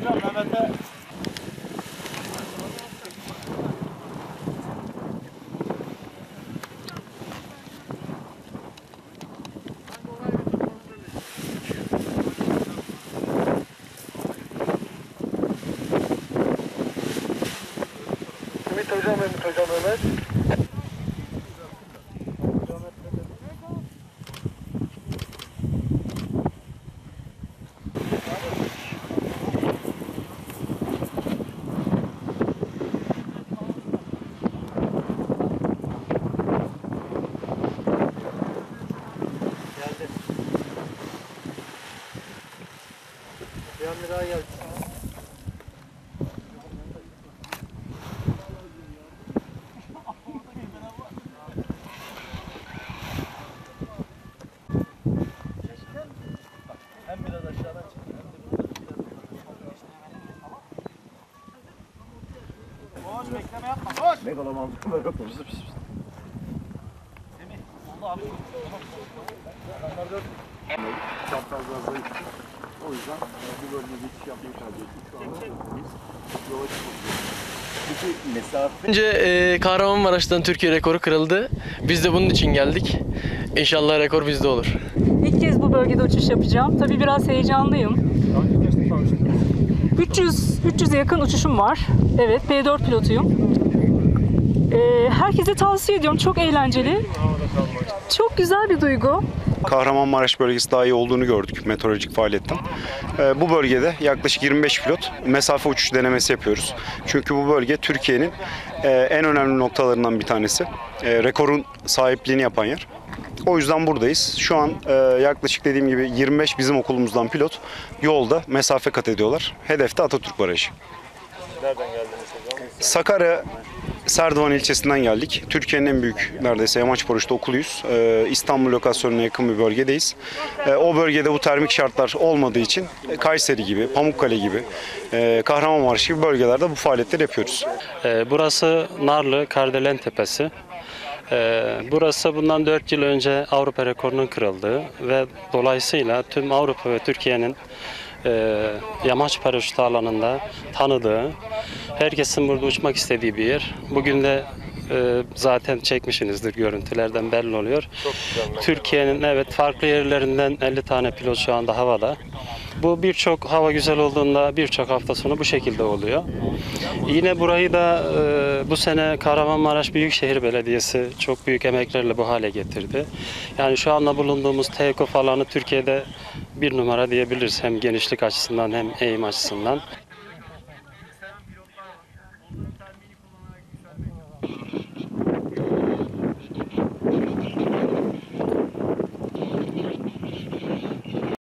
gram na metę. Dojrzamy, dojrzamy mecz. Daha geldi. Bekleme yapma koş. Megaloman böyle yapıyoruz. Semih oldu abi. Çaprazlar zayıf. O yüzden e, bu bölgeye geçiş yapmayı tercih ettik. Şu anda biz yola çıkıyoruz. Peki mesafe Önce e, Kahramanmaraş'tan Türkiye rekoru kırıldı. Biz de bunun için geldik. İnşallah rekor bizde olur. İlk kez bu bölgede uçuş yapacağım. Tabii biraz heyecanlıyım. 300 300'e yakın uçuşum var. Evet, P4 pilotuyum. Ee, herkese tavsiye ediyorum. Çok eğlenceli. Çok güzel bir duygu. Kahramanmaraş bölgesi daha iyi olduğunu gördük meteorolojik faaliyetten. Ee, Bu bölgede yaklaşık 25 pilot mesafe uçuş denemesi yapıyoruz. Çünkü bu bölge Türkiye'nin e, en önemli noktalarından bir tanesi. E, Rekorun sahipliğini yapan yer. O yüzden buradayız. Şu an e, yaklaşık dediğim gibi 25 bizim okulumuzdan pilot yolda mesafe kat ediyorlar. Hedefte Atatürk Barajı. Nereden geldiniz hocam? Sakarya Serdivan ilçesinden geldik. Türkiye'nin en büyük neredeyse yamaç paraşütü okuluyuz. Ee, İstanbul lokasyonuna yakın bir bölgedeyiz. Ee, o bölgede bu termik şartlar olmadığı için Kayseri gibi, Pamukkale gibi, e, Kahramanmaraş gibi bölgelerde bu faaliyetleri yapıyoruz. Ee, Burası Narlı Kardelen Tepesi. Ee, Burası bundan 4 yıl önce Avrupa rekorunun kırıldığı ve dolayısıyla tüm Avrupa ve Türkiye'nin e, yamaç paraşütü alanında tanıdığı, herkesin burada uçmak istediği bir yer. Bugün de e, zaten çekmişsinizdir görüntülerden belli oluyor. Türkiye'nin evet farklı yerlerinden 50 tane pilot şu anda havada. Bu birçok hava güzel olduğunda birçok hafta sonu bu şekilde oluyor. Yine burayı da e, bu sene Kahramanmaraş Büyükşehir Belediyesi çok büyük emeklerle bu hale getirdi. Yani şu anda bulunduğumuz TEKOF alanı Türkiye'de bir numara diyebiliriz hem genişlik açısından hem eğim açısından.